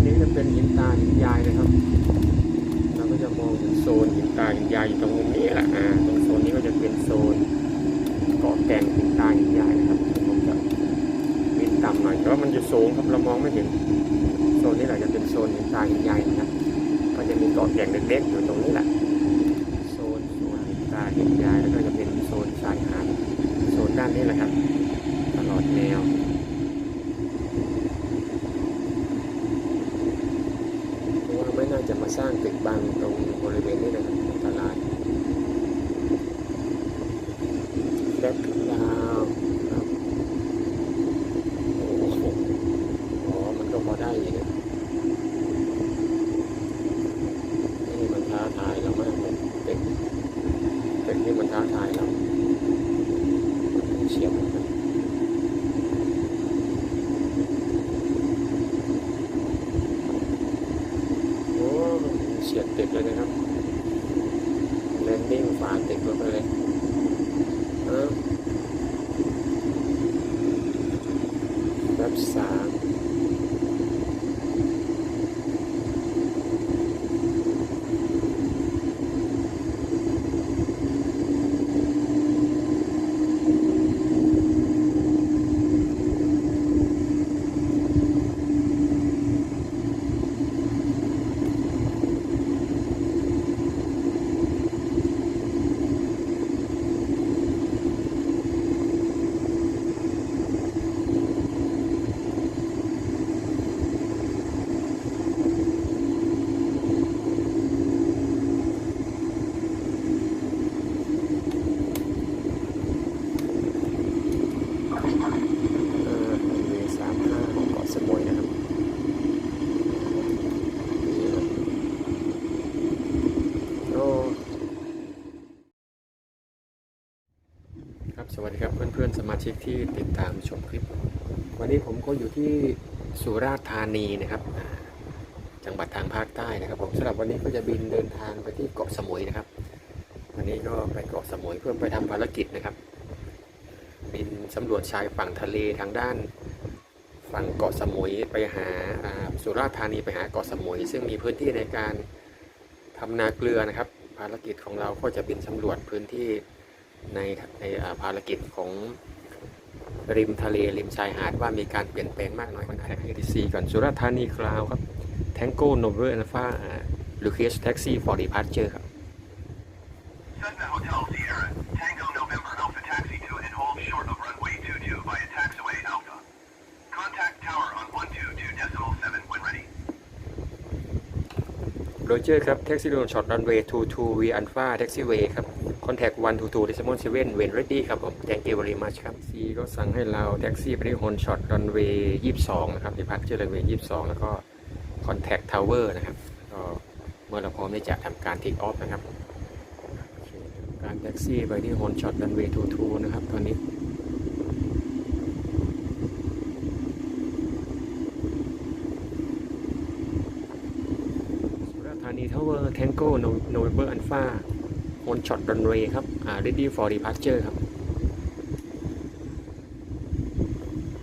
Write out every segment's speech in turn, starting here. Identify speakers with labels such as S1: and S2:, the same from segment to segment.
S1: านนี้จะเป็นหินตาหินยายนะครับ เราก็จะมองเห็นโซนหินตาหินยายอยู่ตรงมุมนี้แหละอ่าตรงโซนนี้ก็จะเป็นโซนเกาะแก่งหินตาหินยายนะครับผมจะบินต่ำหน่อยแต่ว่ามันอยู่สูงครับเรามองไม่เห็น โซนนี้แหละจะเป็นโซนหินตาหินยายนะครับก็จะมีเกาะแก่งเล็กๆอยู่ตรงนี้แหละโซนโซนหินตาหินยายแล้วก็จะเป็นโซนชายหาดโซนด้านนี้แหละครับ ตลอดแนว เพราะว่าไม่น่าจะมาสร้างตึกบังตรงบริเวณนี้นะครับตลาดแบล็คลาวครับโอ้โหอ๋อ มันก็พอได้อยู่นะนี่มันท้าทายเรามากเลยตึกตึกนี่มันท้าทายเราเฉียบนะครับ โอ้ เฉียดตึกเลยนะครับแลนดิ้งฝาตึกลงไปเลยเออแบบสามเออเวสามห้าของเกาะสมุยนะครับนี่นะโอ้ครับ ส วัสดีครับเพื่อนๆสมาชิกที่ติดตามชมคลิป วันนี้ผมก็อยู่ที่สุราษฎร์ธานีนะครับ จังหวัดทางภาคใต้นะครับ ผมสำหรับวันนี้ก็จะบินเดินทางไปที่เกาะสมุยนะครับ วันนี้ก็ไปเกาะสมุยเพื่อไปทำภารกิจนะครับ บินสำรวจชายฝั่งทะเลทางด้าน ฝั่งเกาะสมุยไปหาอ่าสุราษฎร์ธานีไปหาเกาะสมุย ซึ่งมีพื้นที่ในการทำนาเกลือนะครับ ภารกิจของเราก็จะบินสำรวจพื้นที่ ในในอ่าภารกิจของริมทะเลริมชายหาดว่ามีการเปลี่ยนแปลงมากน้อยขนาดไหนทีซีก่อนสุราษฎร์ธานีคลาวครับ Tango Novel Alpha Lucas Taxi for Departure ครับ
S2: Cessna Hotel Sierra, Tango November Alpha Taxi to and hold short of runway 22 via taxiway Alpha. Contact tower on 122.7 when ready.
S1: โรเจอร์ครับแท็กซี่โดนช็อตรันเวย์22 V Alpha Taxiway ครับคอน แทค122 Decimal 7 When ready ครับผม Thank you very much ครับซีก็สั่งให้เราแท็กซี่ไปที่ฮอนช็อตรันเวย์22นะครับที่พักเจอรันเวย์22แล้วก็คอนแทคทาวเวอร์นะครับก็เมื่อเราพร้อมที่จะทำการทิกออฟนะครับการแท็กซี่ไปที่ฮอนช็อตรันเวย์22นะครับตอนนี้สุรธานีทาวเวอร์แทงโก้โนเวเบอร์อันฟ้า ฮอนช็อตรันเรย์ครับอ่า ready for departure ครับ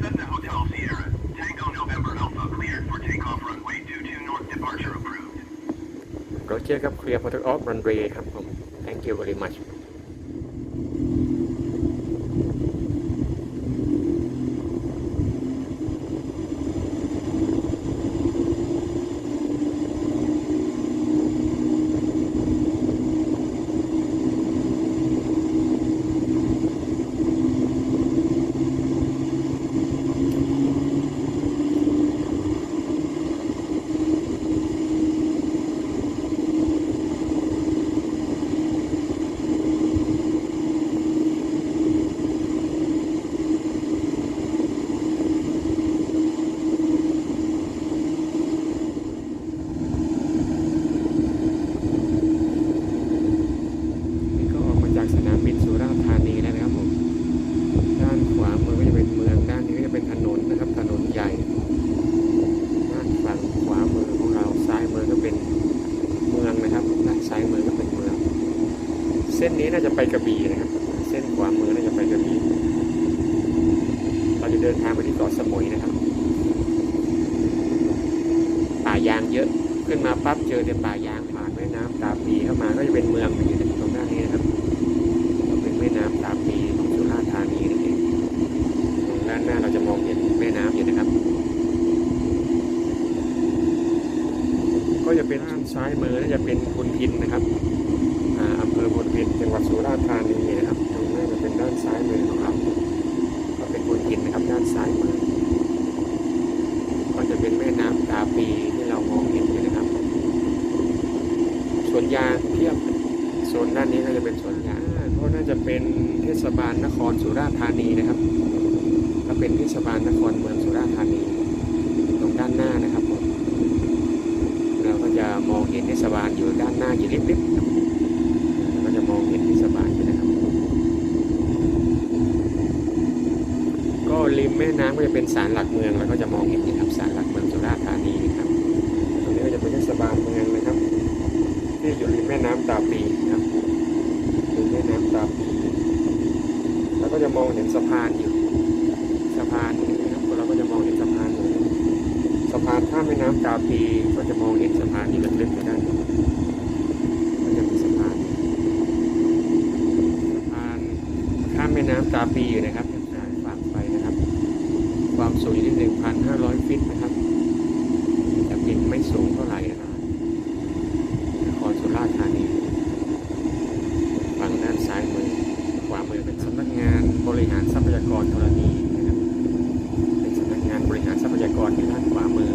S2: Cessna Hotel Sierra, Tango November Alpha cleared for takeoff runway 22 north departure approved.
S1: โรเจอร์ครับ clear for take off runway ครับผม thank you very much นี่ก็ออกมาจากสนามบินสุราษฎร์ธานีแล้วนะครับผม ด้านขวามือก็จะเป็นเมือง ด้านนี้ก็จะเป็นถนนนะครับ ถนนใหญ่ ด้านฝั่งขวามือของเรา ซ้ายมือก็เป็นเมืองนะครับ ด้านซ้ายมือก็เป็นเมือง เส้ น่าจะไปกระบี่นะครับ เส้นขวามือน่าจะไปกระบี่ เราจะเดินทางไปที่เกาะสมุยนะครับไปเยอะ ขึ้นมาปั๊บเจอแต่ป่ายางผ่านแม่น้ำตาปีเข้ามา ก็จะเป็นเมืองอยู่ตรงด้านนี้นะครับ เป็นแม่น้ำตาปีของสุราษฎร์ธานีนั่นเองตรงด้านหน้าเราจะมองเห็นแม่น้ำอยู่นะครับ ก็จะเป็นด้านซ้ายมือน่าจะเป็นพุนพินนะครับอ่าอำเภอพุนพินจังหวัดสุราษฎร์ธานีนะครับตรงนี้จะเป็นด้านซ้ายมือของเราก็เป็นพุนพินนะครับด้านซ้ายมือ ก็จะเป็นแม่น้ำตาปีที่เรามองเห็นอยู่นะครับสวนยางเทียบโซนด้านนี้ก็จะเป็นสวนยางก็น่า จะเป็นเทศบาลนครสุราษฎร์ธานีนะครับก็เป็นเทศบาลนครเมืองสุราษฎร์ธานีตรงด้านหน้านะครับผมเราก็จะมองเห็นเทศบาลอยู่ด้านหน้าอยู่เล็กๆครับเราก็จะมองเห็นเทศบาลอยู่นะครับ ก็ริมแม่น้ำก็จะเป็นศาลหลักเมืองแล้วก็จะมองเห็นนะครับศาลหลักเมืองสุราษฎร์ธานีนะครับตรงนี้ก็จะเป็นเทศบาลเมืองนะครับที่อยู่ริมแม่น้ำตาปีนะครับริมแม่น้ำตาปี แล้วก็จะมอง เห็นสะพานอยู่สะพานนี้นะครับเราก็จะมองเห็นสะพานอยู่สะพานข้ามแม่น้ำตาปีก็จะมองเห็นสะพานอยู่ลึกๆไปด้านนู้ก็จะมีสะพานสะพานข้ามแม่น้ำตาปีอยู่นะครับทางฝั่งไปนะครับ ความสูงอยู่ที่ 1,500 ฟิตนะครับแต่บินไม่สูงเท่าไหร่นะครับนครสุราษฎร์ธานี ฝั่งด้านซ้ายมือ ขวามือเป็นสำนักงานบริหารทรัพยากรธรณีนะครับ เป็นสำนักงานบริหารทรัพยากรที่ด้านขวามือ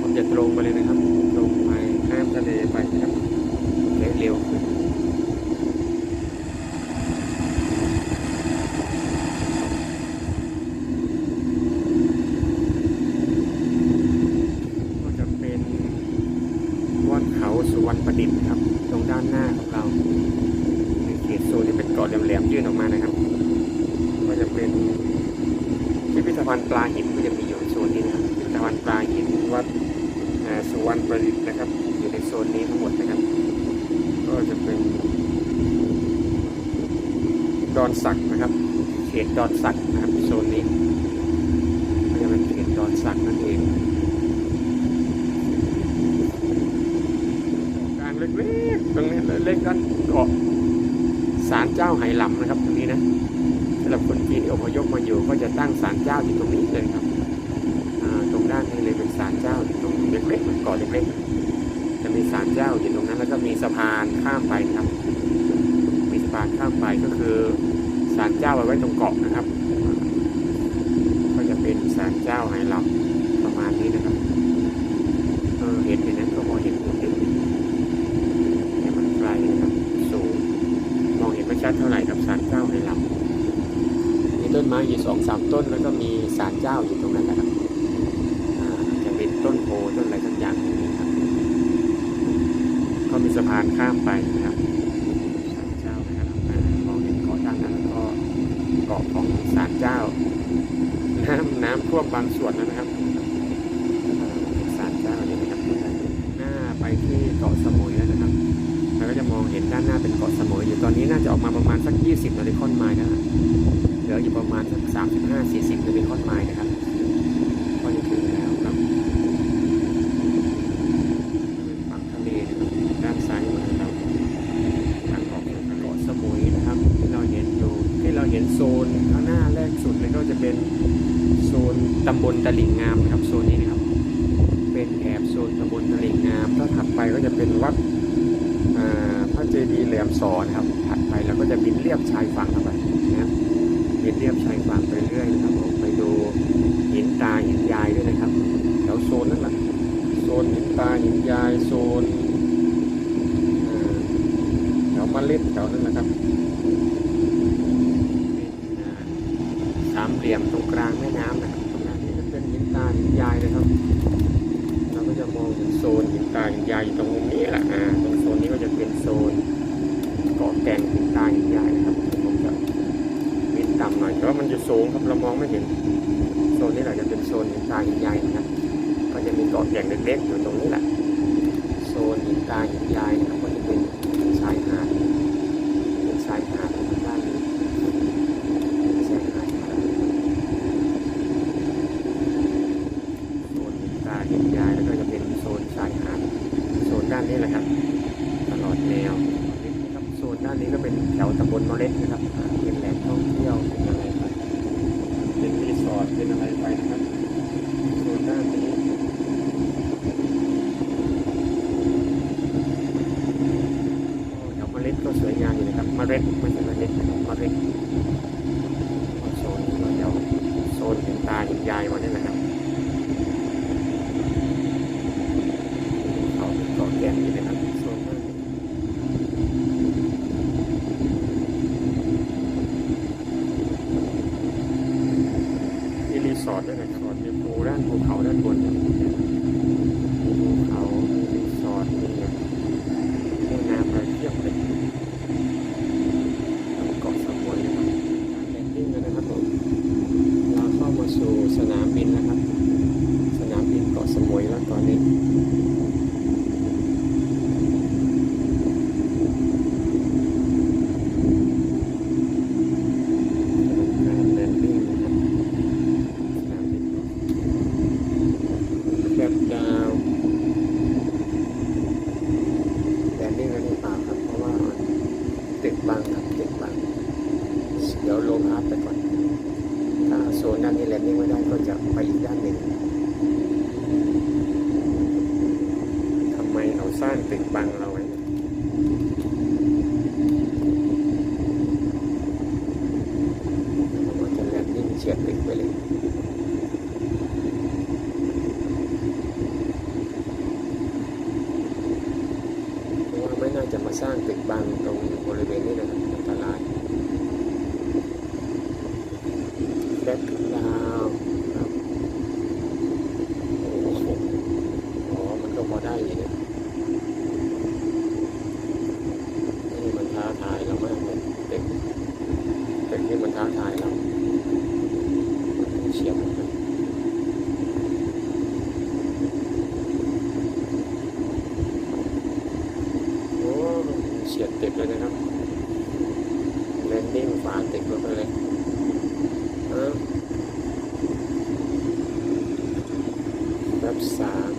S1: ผมจะตรงไปเลยนะครับ ตรงไปข้ามทะเลไปนะครับและเร็วขึ้น ก็จะเป็นว่านเขาสุ วรรณประดิษฐ์ครับตรงด้านหน้าของเราในเขตโซนที่เป็นเกาะแหลมๆยื่นออกมานะครับ ก็จะเป็นพิพิธภัณฑ์ปลาหินก็จะมีอยู่โซนนี้นะครับพิพิธภัณฑ์ปลาหินวัดสุวรรณประดิษฐ์นะครับ อยู่ในโซนนี้ทั้งหมดนะครับ ก็จะเป็นดอนสักนะครับ เขตดอนสักนะครับโซนนี้ก็จะเป็นเขตดอนสักนั่นเอง กลางเล็กๆตรงนี้เล็กๆกัน เกาะศาลเจ้าไหหลำนะครับตรงนี้นะสำหรับคนจีนที่อพยพมาอยู่ก็จะตั้งศาลเจ้าอยู่ตรงนี้เลยครับตรงด้านนี้เลยเป็นศาลเจ้าอยู่ตรงเล็กๆเหมือนเกาะเล็กๆจะมีศาลเจ้าอยู่ตรงนั้น แล้วก็มีสะพานข้ามไปครับ มีสะพานข้ามไปก็คือศาลเจ้าเอาไว้ตรงเกาะนะครับ ก็จะเป็นศาลเจ้าไหหลำประมาณนี้นะครับเออเห็นอย่างนั้นก็พอเห็นอยู่นิด เนี่ยมันไกลนะครับสูงมองเห็นไม่ชัดเท่าไหร่ครับศาลเจ้าในลำมีต้นไม้ อยู่สองสามต้นแล้วก็มีศาลเจ้าอยู่ตรงนั้นแหละครับจะเป็นต้นโพต้นอะไรสักอย่างอย่างนี้ครับ ก็มีสะพานข้ามไปนะครับศาลเจ้านะครับอ่ามองเห็นเกาะด้านนั้นแล้วก็เกาะของศาลเจ้า น้ำน้ำท่วมบางส่วนแล้วนะครับอ่าเป็นศาลเจ้าอยู่นะครับหน้าไปที่เกาะสมุยแล้วนะครับเราก็จะมองเห็นด้านหน้าเป็นเกาะสมุยอยู่ตอนนี้น่าจะออกมาประมาณสัก 20นาฬิคอนไมล์นะเห ลืออยู่ประมาณสัก35-40นาฬิคอนไมล์นะครับก็จะถึงแล้วครับฝั่งทะเลนะครับด้านซ้ายมือเราทางออกจากเกาะสมุยนะครับ ที่เราเห็นอยู่ที่เราเห็นโซนข้างหน้าแรกสุดเลยก็จะเป็นโซนตำบลตลิ่งงามนะครับโซนนี้นะครับ เป็นแอบโซนตำบลตลิ่งงามถ้าถัดไปก็จะเป็นวัดพระเจดีย์แหลมสอนะครับถัดไปเราก็จะบินเลียบชายฝั่งเข้าไปนะครับ บินเลียบชายฝั่งไปเรื่อยนะครับผมไปดูหินตาหินยายด้วยนะครับแถวโซนนั่นแหละโซนหินตาหินยายโซนแถวมะล็ดแถวนั้นนะครับสามเหลี่ยมตรงกลางแม่น้ำนะครับตรงนั้นนี่จะเป็นหินตาหินยายนะครับเราก็จะมองเห็นโซนหินตาหินยายอยู่ตรงมุมนี้แหละอ่าตรงโซนนี้ก็จะเป็นโซนเกาะแก่งหินตาหิน สูงครับเรามองไม่เห็น โซนนี้เราจะเป็นโซนหินตาหินยายนะครับก็จะมีเกาะแก่งเล็กๆอยู่ตรงนี้แหละ โซนหินตาหินยายนะครับ ก็จะเป็นชายหาด เป็นชายหาดทางด้านนี้เป็นชายหาดครับ โซนหินตาหินยายแล้วก็จะเป็นโซนช ชายหาดโซนด้านนี้แหละครับ ตลอดแนวนะครับโซนด้านนี้ก็เป็นแถวตำบลมะเร็ดนะครับอ่าเป็นแหล่งท่องเที่ยวเป็นอะไรไปเป็นรีสอร์ทเป็นอะไรไปนะครับโซนด้านนี้ ล็ดก็สวยงามอยู่นะครับมะเร็ดไม่ใช่มะเร็ดนะครับมะเร็ดโซนนี้ก็แถวโซนเห็นตาเห็นยายมาเนี่ยนะครับเขาเกาะแก่นอยู่นะครับโซนด้านนี้ มีรีสอร์ทด้วยนะครับมีภูด้านภูเขาด้านบนเนี่ยมีภูเขามีรีสอร์ทมีแม่น้ำอะไรเทียบเลยเกาะสมุยนะครับแลนดิ้งแล้วนะครับผมเราเข้ามาสู่สนามบินแล้วครับ สนามบินเกาะสมุยแล้วตอนนี้การแลนดิ้งนะครับ สนามบินแบบดาวแลนดิ้งแล้วนี่เปล่าครับ เพราะว่าติดบังครับติดบัง เดี๋ยวลงอาร์ตไปก่อน ถ้าโซนด้านนี้แลนดิ้งไม่ได้ก็จะไปอีกด้านหนึ่งทำไมเขาสร้างตึกบังเราไว้ผมว่าจะแลนดิ้งเฉียดตึกไปเลย เพราะว่าไม่น่าจะมาสร้างตึกบังตรงบริเวณนี้นะครับอันตรายแบ็คดาวครับโอ้โหอ๋อมันก็พอได้อยู่เนี่ยนี่มันท้าทายเรามากเลยตึกตึกนี่มันท้าทายเราเฉียบนะครับ โอ้ เฉียดตึกเลยนะครับแลนดิ้งฝาตึกลงไปเลยเอ้ารับสาม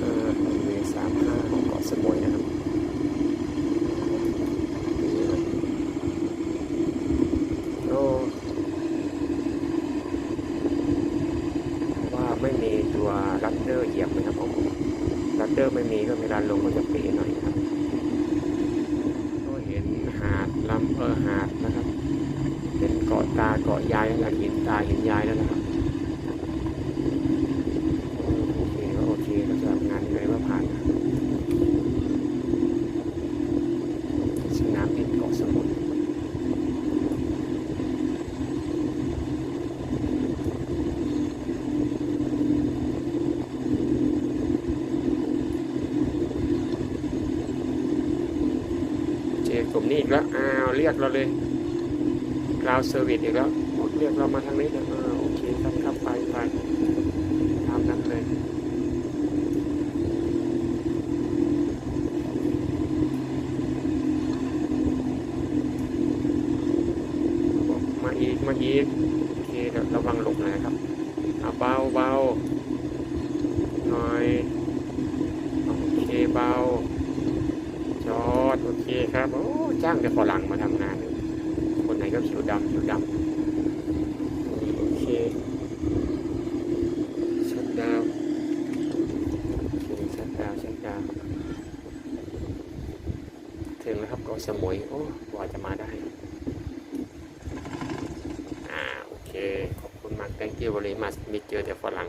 S1: เอ่อเวสามห้าของเกาะสมุยนะครับนี่นะโอ้ว่าไม่มีตัวรัดเดอร์เหยียบนะครับผมรัดเดอร์ไม่มีก็เวลาลงก็จะเป๋หน่อยนะครับก็เห็นหาดลำเออหาดนะครับ เห็นเกาะ ตาเกาะยายแล้วนะเห็นตาเห็นยายแล้วนะครับโอเคก็โอเคก็สำหรับงานเลยว่าผ่านสนามบินเกาะสมุยเจอกลุ่มนี้อีกแล้วอ้าวเรียกเราเลย กราวเซอร์วิสอีกแล้วเรียกเรามาทางนี้นะโอเคครับครับไปไปตามนั้นเลยมาอีกมาอีกโอเคเระวังหลบนะครับเอาเบาเบาหน่อยโอเคเบาจอดโอเคครับโอ้จ้างแต่ฝรั่งมาทำงานเคนไหนก็ผิวดำผิวดำโอเคชัดดาวโอเคชัดดาวชัดดาวถึงแล้วครับเกาะสมุยโอ้กว่าจะมาได้อ่าโอเคขอบคุณมาก thank you very much มีเจอแต่ฝรั่ง